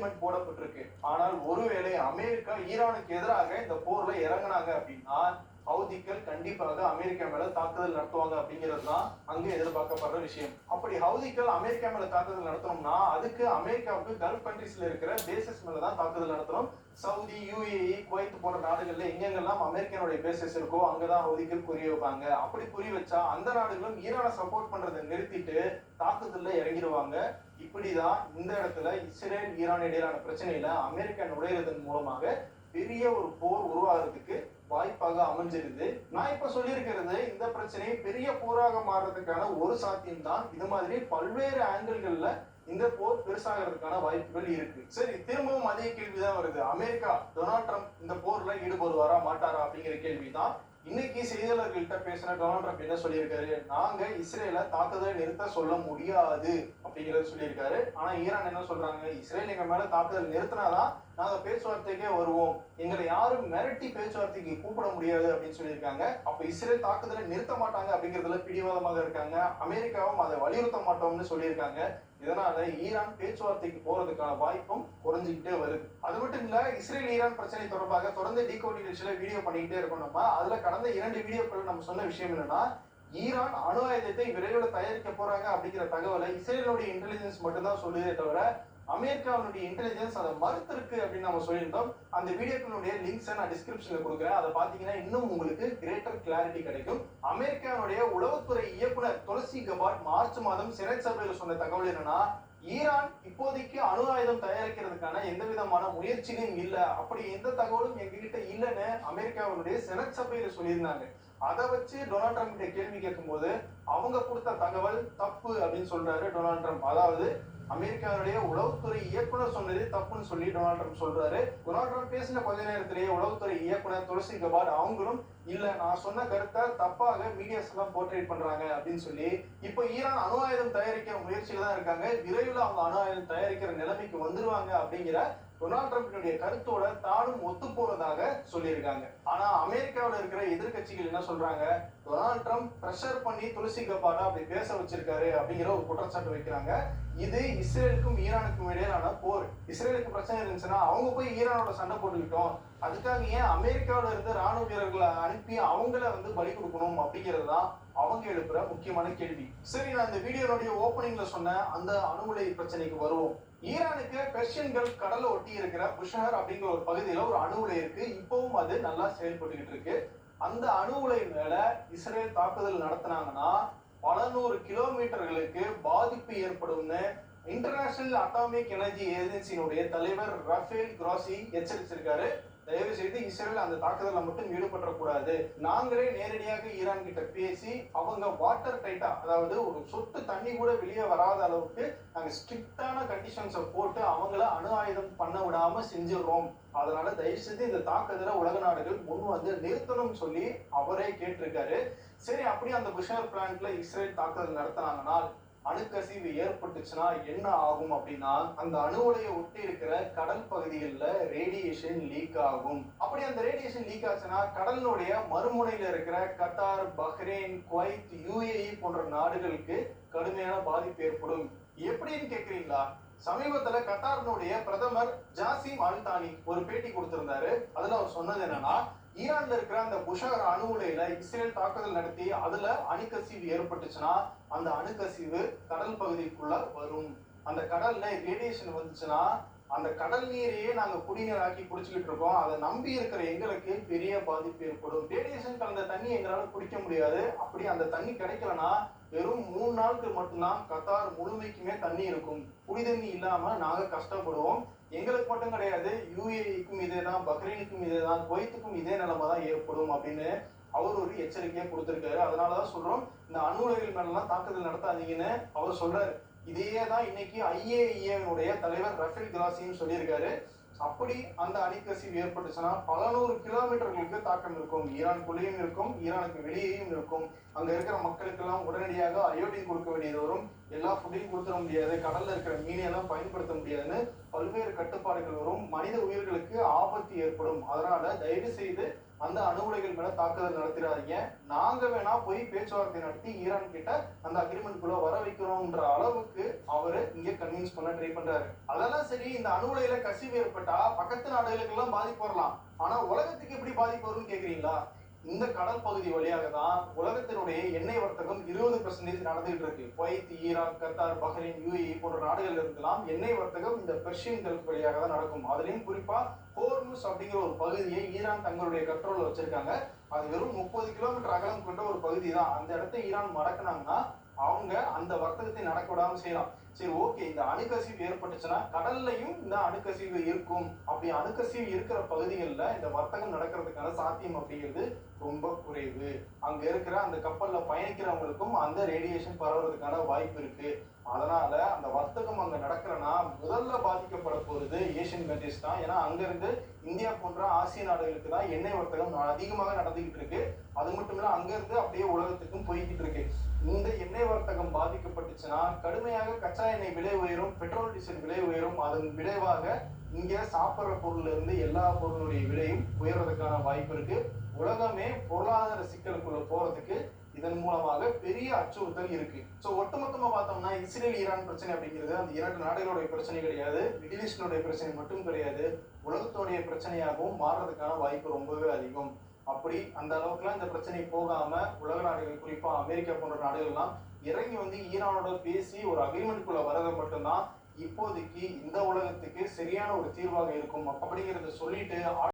Agreement போடப்பட்டிருக்கு. ஆனால் ஒருவேளை America ஈரானுக்கு எதிராக இந்த போர்ல இறங்குனாங்க அப்படின்னா ஹவுதிக்கள் கண்டிப்பாக அமெரிக்கா மேல தாக்குதல் நடத்துவாங்க அப்படிங்கிறது தான் அங்க எதிர்பார்க்கப்படுற விஷயம். அப்படி ஹவுதிக்கள் அமெரிக்கா மேல தாக்குதல் நடத்தணும்னா அதுக்கு அமெரிக்காவுக்கு கல்ஃப் கண்ட்ரீஸ்ல இருக்கிற பேசஸ் மேல தான் தாக்குதல் நடத்தணும். சவுதி யுஏஇ குவைத் போன்ற நாடுகள்ல எங்கெங்கெல்லாம் அமெரிக்கனுடைய பேசஸ் இருக்கோ அங்கதான் ஹவுதிகள் குறி வைப்பாங்க. அப்படி குறி வச்சா அந்த நாடுகளும் ஈரானை சப்போர்ட் பண்றதை நிறுத்திட்டு தாக்குதல்ல இறங்கிடுவாங்க. இப்படிதான் இந்த இடத்துல இஸ்ரேல் ஈரான் இடையிலான பிரச்சனையில அமெரிக்கா நுழையிறதன் மூலமாக பெரிய ஒரு போர் உருவாகிறதுக்கு வாய்ப்பாக அமைஞ்சிருது. நான் இப்ப சொல்லியிருக்கிறது இந்த பிரச்சனை பெரிய போராக மாறுறதுக்கான ஒரு சாத்தியம் தான் இது மாதிரி பல்வேறு ஆங்கிள்கள்ல இந்த போர் பெருசாகிறதுக்கான வாய்ப்புகள் இருக்கு. சரி திரும்பவும் அதே கேள்விதான் வருது. அமெரிக்கா டொனால்ட் ட்ரம்ப் இந்த போர்ல ஈடுபடுவாரா மாட்டாரா அப்படிங்கிற கேள்விதான். இன்னைக்கு செய்தியாளர்கள்ட்ட பேசின டொனால்ட் ட்ரம்ப் என்ன சொல்லியிருக்காரு? நாங்க இஸ்ரேல தாக்குதலை நிறுத்த சொல்ல முடியாது. அப்படிங்கறத சொல்லியிருக்காரு. ஆனா ஈரான் என்ன சொல்றாங்க? இஸ்ரேல் எங்க மேல தாக்குதல் நிறுத்தினாதான் நாங்க பேச்சுவார்த்தைக்கே வருவோம். எங்களை யாரும் மிரட்டி பேச்சுவார்த்தைக்கு கூப்பிட முடியாது அப்படின்னு சொல்லியிருக்காங்க. அப்ப இஸ்ரேல் தாக்குதலை நிறுத்த மாட்டாங்க அப்படிங்கறதுல பிடிவாதமாக இருக்காங்க. அமெரிக்காவும் அதை வலியுறுத்த மாட்டோம்னு சொல்லியிருக்காங்க. இதனால ஈரான் பேச்சுவார்த்தைக்கு போறதுக்கான வாய்ப்பும் குறைஞ்சிக்கிட்டே வருது. அது மட்டும் இல்ல இஸ்ரேல் ஈரான் பிரச்சனை தொடர்பாக தொடர்ந்து டீகோடி நிகழ்ச்சியில வீடியோ பண்ணிக்கிட்டே இருக்கோம் நம்ம. அதுல கடந்த இரண்டு வீடியோக்கள் நம்ம சொன்ன விஷயம் என்னன்னா ஈரான் அணு ஆயுதத்தை விரைவில் தயாரிக்க போறாங்க அப்படிங்கிற தகவலை இஸ்ரேலுடைய இன்டெலிஜென்ஸ் மட்டும்தான் சொல்லுதே தவிர அமெரிக்காவுடைய இன்டெலிஜென்ஸ் அதை மறுத்திருக்கு அப்படின்னு நம்ம சொல்லியிருந்தோம். அந்த வீடியோக்களுடைய லிங்க்ஸை நான் டிஸ்கிரிப்ஷன்ல கொடுக்குறேன். அதை பார்த்தீங்கன்னா இன்னும் உங்களுக்கு கிரேட்டர் கிளாரிட்டி கிடைக்கும். அமெரிக்காவுடைய உளவுத்துறை இயக்குனர் துளசி கபாட் மார்ச் மாதம் சிறைச்சபையில் சபையில் சொன்ன தகவல் என்னன்னா ஈரான் இப்போதைக்கு அணு ஆயுதம் தயாரிக்கிறதுக்கான எந்த விதமான முயற்சியும் இல்லை. அப்படி எந்த தகவலும் எங்ககிட்ட இல்லைன்னு அமெரிக்காவுடைய செனட் சபையில சொல்லியிருந்தாங்க. அதை வச்சு டொனால்ட் ட்ரம்ப் கிட்ட கேள்வி கேட்கும்போது அவங்க கொடுத்த தகவல் தப்பு அப்படின்னு சொல்றாரு டொனால்ட் ட்ரம்ப். அதாவது அமெரிக்காவுடைய உளவுத்துறை இயக்குனர் சொன்னது தப்புன்னு சொல்லி டொனால்ட் ட்ரம்ப் சொல்றாரு. டொனால்ட் ட்ரம்ப் பேசின கொஞ்ச நேரத்திலேயே உளவுத்துறை இயக்குனர் துளசி கபாட் அவங்களும் இல்ல நான் சொன்ன கருத்தை தப்பாக மீடியாஸ் எல்லாம் போர்ட்ரேட் பண்றாங்க அப்படின்னு சொல்லி இப்போ ஈரான் அணு ஆயுதம் தயாரிக்கிற முயற்சியில தான் இருக்காங்க. விரைவில் அவங்க அணு ஆயுதம் தயாரிக்கிற நிலைமைக்கு வந்துருவாங்க அப்படிங்கிற டொனால்ட் ட்ரம்பினுடைய கருத்தோட தானும் ஒத்து போறதாக சொல்லியிருக்காங்க. ஆனா அமெரிக்காவில் இருக்கிற எதிர்க்கட்சிகள் என்ன சொல்றாங்க? டொனால்ட் ட்ரம்ப் ப்ரெஷர் பண்ணி துளசி கபாடா அப்படி பேச வச்சிருக்காரு அப்படிங்கிற ஒரு குற்றச்சாட்டு வைக்கிறாங்க. இது இஸ்ரேலுக்கும் ஈரானுக்கும் இடையிலான போர். இஸ்ரேலுக்கு பிரச்சனை இருந்துச்சுன்னா அவங்க போய் ஈரானோட சண்டை போட்டுக்கிட்டோம். அதுக்காக ஏன் அமெரிக்காவில இருந்த ராணுவ வீரர்களை அனுப்பி அவங்கள வந்து பலி கொடுக்கணும் அப்படிங்கிறது தான் அவங்க எழுப்புற முக்கியமான கேள்வி. சரி நான் இந்த வீடியோனுடைய ஓப்பனிங்ல சொன்ன அந்த அணுகுலை பிரச்சனைக்கு வருவோம். ஈரானுக்கு பெர்ஷியன்கள் கடலை ஒட்டி இருக்கிற புஷஹர் அப்படிங்கிற ஒரு பகுதியில ஒரு அணு உலை இருக்கு. இப்பவும் அது நல்லா செயல்பட்டுக்கிட்டு இருக்கு. அந்த அணு உலை மேல இஸ்ரேல் தாக்குதல் நடத்தினாங்கன்னா பல நூறு கிலோமீட்டர்களுக்கு பாதிப்பு ஏற்படும்னு இன்டர்நேஷனல் அட்டாமிக் எனர்ஜி ஏஜென்சியினுடைய தலைவர் ரஃபேல் கிராசி எச்சரிச்சிருக்காரு. தயவு செய்து இஸ்ரேல் அந்த தாக்குதலில் மட்டும் ஈடுபடக்கூடாது. நாங்களே நேரடியாக ஈரான் கிட்ட பேசி அவங்க வாட்டர் டைட்டா அதாவது ஒரு சொட்டு தண்ணி கூட வெளியே வராத அளவுக்கு நாங்க ஸ்ட்ரிக்டான கண்டிஷன்ஸை போட்டு அவங்கள அணு ஆயுதம் பண்ண விடாம செஞ்சிடுறோம். அதனால தயவு செய்து இந்த தாக்குதலை உலக நாடுகள் முன் வந்து நிறுத்தணும்னு சொல்லி அவரே கேட்டிருக்காரு. சரி அப்படியே அந்த புஷர் பிளான்ட்ல இஸ்ரேல் தாக்குதல் நடத்தினாங்கன்னா அணுக்கசிவு ஏற்பட்டுச்சுன்னா என்ன ஆகும் அப்படின்னா அந்த அணுவுடைய ஒட்டி இருக்கிற கடல் பகுதிகளில் ரேடியேஷன் லீக் ஆகும். அப்படி அந்த ரேடியேஷன் லீக் ஆச்சுன்னா கடலினுடைய மறுமுனையில் இருக்கிற கத்தார் பஹ்ரைன் குவைத் யுஏஇ போன்ற நாடுகளுக்கு கடுமையான பாதிப்பு ஏற்படும். எப்படின்னு கேக்குறீங்களா சமீபத்துல கத்தாரினுடைய பிரதமர் ஜாசிம் அல்தானி ஒரு பேட்டி கொடுத்திருந்தாரு. அதுல அவர் சொன்னது என்னன்னா ஈரான்ல இருக்கிற அந்த புஷார் அணு உலையில இஸ்ரேல் தாக்குதல் நடத்தி அதுல அணுக்கசிவு ஏற்பட்டுச்சுன்னா அந்த அணுக்கசிவு கடல் பகுதிக்குள்ள வரும். அந்த கடல்ல ரேடியேஷன் வந்துச்சுன்னா அந்த கடல் நீரையே நாங்க குடிநீர் ஆக்கி குடிச்சுக்கிட்டு இருக்கோம். அதை நம்பி இருக்கிற எங்களுக்கு பெரிய பாதிப்பு ஏற்படும். ரேடியேஷன் கலந்த தண்ணி எங்களால குடிக்க முடியாது. அப்படி அந்த தண்ணி கிடைக்கலன்னா வெறும் மூணு நாளுக்கு மட்டும்தான் கத்தார் முழுமைக்குமே தண்ணி இருக்கும். குடி தண்ணி இல்லாம நாங்க கஷ்டப்படுவோம். எங்களுக்கு மட்டும் கிடையாது யூஏஇக்கும் இதே தான் பக்ரைனுக்கும் இதே தான் குவைத்துக்கும் இதே நிலைமை தான் ஏற்படும் அப்படின்னு அவர் ஒரு எச்சரிக்கையை அதனால் தான் சொல்கிறோம் இந்த அணு உலைகள் மேலாம் தாக்குதல் நடத்தாதீங்கன்னு அவர் சொல்கிறார் இதையே தான் இன்னைக்கு ஐஏஇஏனுடைய தலைவர் ரஃபேல் கிராசின்னு சொல்லியிருக்காரு. அப்படி அந்த அணிக்கசிவு ஏற்பட்டுச்சுன்னா பல நூறு கிலோமீட்டர்களுக்கு தாக்கம் இருக்கும். ஈரானுக்குள்ளேயும் இருக்கும் ஈரானுக்கு வெளியேயும் இருக்கும். அங்க இருக்கிற மக்களுக்கெல்லாம் உடனடியாக அயோடின் கொடுக்க வேண்டியது வரும். எல்லா ஃபுட்டையும் கொடுத்துட முடியாது கடல்ல இருக்கிற மீனையெல்லாம் பயன்படுத்த முடியாதுன்னு பல்வேறு கட்டுப்பாடுகள் வரும். மனித உயிர்களுக்கு ஆபத்து ஏற்படும். அதனால தயவு செய்து அந்த அணு உலைகள் மேல தாக்குதல் நடத்திடாதீங்க. நாங்க வேணா போய் பேச்சுவார்த்தை நடத்தி ஈரான் கிட்ட அந்த அக்ரிமெண்ட் குள்ள வர வைக்கிறோம்ன்ற அளவுக்கு அவரு இங்க கன்வின்ஸ் பண்ண ட்ரை பண்றாரு. அதெல்லாம் சரி இந்த அணு உலையில கசிவு ஏற்பட்டா பக்கத்து நாடுகளுக்கு எல்லாம் பாதிப்பு வரலாம். ஆனா உலகத்துக்கு எப்படி பாதிப்பு வரும்னு கேக்குறீங்களா? இந்த கடல் பகுதி வழியாக தான் உலகத்தினுடைய எண்ணெய் வர்த்தகம் இருபது பெர்சன்டேஜ் நடந்துகிட்டு இருக்கு. Kuwait Iraq Qatar Bahrain UAE போன்ற நாடுகள்ல இருக்கலாம் எண்ணெய் வர்த்தகம் இந்த பெர்ஷியன் கல்ஃப் வழியாக தான் நடக்கும். அதுலயும் குறிப்பா ஹோர்முஸ் அப்படிங்கிற ஒரு பகுதியை ஈரான் தங்களுடைய கண்ட்ரோல்ல வச்சிருக்காங்க. அது வெறும் முப்பது கிலோமீட்டர் அகலம் கொண்ட ஒரு பகுதி தான் அந்த இடத்த ஈரான் மடக்குனாங்கன்னா அவங்க அந்த வர்த்தகத்தை நடக்க விடாம செய்யலாம். சரி ஓகே இந்த அணுக்கசிவு ஏற்பட்டுச்சுன்னா கடல்லையும் இந்த அணுக்கசிவு இருக்கும். அப்படி அணுக்கசிவு இருக்கிற பகுதிகளில் இந்த வர்த்தகம் நடக்கிறதுக்கான சாத்தியம் அப்படிங்கிறது ரொம்ப குறைவு. அங்க இருக்கிற அந்த கப்பல்ல பயணிக்கிறவங்களுக்கும் அந்த ரேடியேஷன் பரவுறதுக்கான வாய்ப்பு இருக்கு. அதனால அந்த வர்த்தகம் அங்க நடக்கிறனா முதல்ல பாதிக்கப்பட போறது ஏசியன் கண்ட்ரிஸ் தான். ஏன்னா அங்க இருந்து இந்தியா போன்ற ஆசிய நாடுகளுக்கு தான் எண்ணெய் வர்த்தகம் அதிகமாக நடந்துகிட்டு இருக்கு. அது மட்டும் இல்ல அங்க இருந்து அப்படியே உலகத்துக்கும் போய்கிட்டு இருக்கு. இந்த எண்ணெய் வர்த்தகம் பாதிக்கப்பட்டுச்சுன்னா கடுமையாக கச்சா எண்ணெய் விலை உயரும் பெட்ரோல் டீசல் விலை உயரும் அதன் விளைவாக இங்க சாப்பிட்ற பொருள்ல இருந்து எல்லா பொருளுடைய விலையும் உயர்வதற்கான வாய்ப்பு இருக்கு. உலகமே பொருளாதார சிக்கலுக்குள்ள போறதுக்கு இதன் மூலமாக பெரிய அச்சுறுத்தல் இருக்கு. ஸோ ஒட்டுமொத்தமா பார்த்தோம்னா இஸ்ரேல் ஈரான் பிரச்சனை அப்படிங்கிறது அந்த இரண்டு நாடுகளுடைய பிரச்சனை கிடையாது. மிடில் ஈஸ்டினுடைய பிரச்சனை மட்டும் கிடையாது. உலகத்தோடைய பிரச்சனையாகவும் மாறுறதுக்கான வாய்ப்பு ரொம்பவே அதிகம். அப்படி அந்த அளவுக்குலாம் இந்த பிரச்சனை போகாம உலக நாடுகள் குறிப்பா அமெரிக்கா போன்ற நாடுகள்லாம் இறங்கி வந்து ஈரானோட பேசி ஒரு அக்ரிமெண்ட்குள்ள வரது மட்டும்தான் இப்போதைக்கு இந்த உலகத்துக்கு சரியான ஒரு தீர்வாக இருக்கும் அப்படிங்கறத சொல்லிட்டு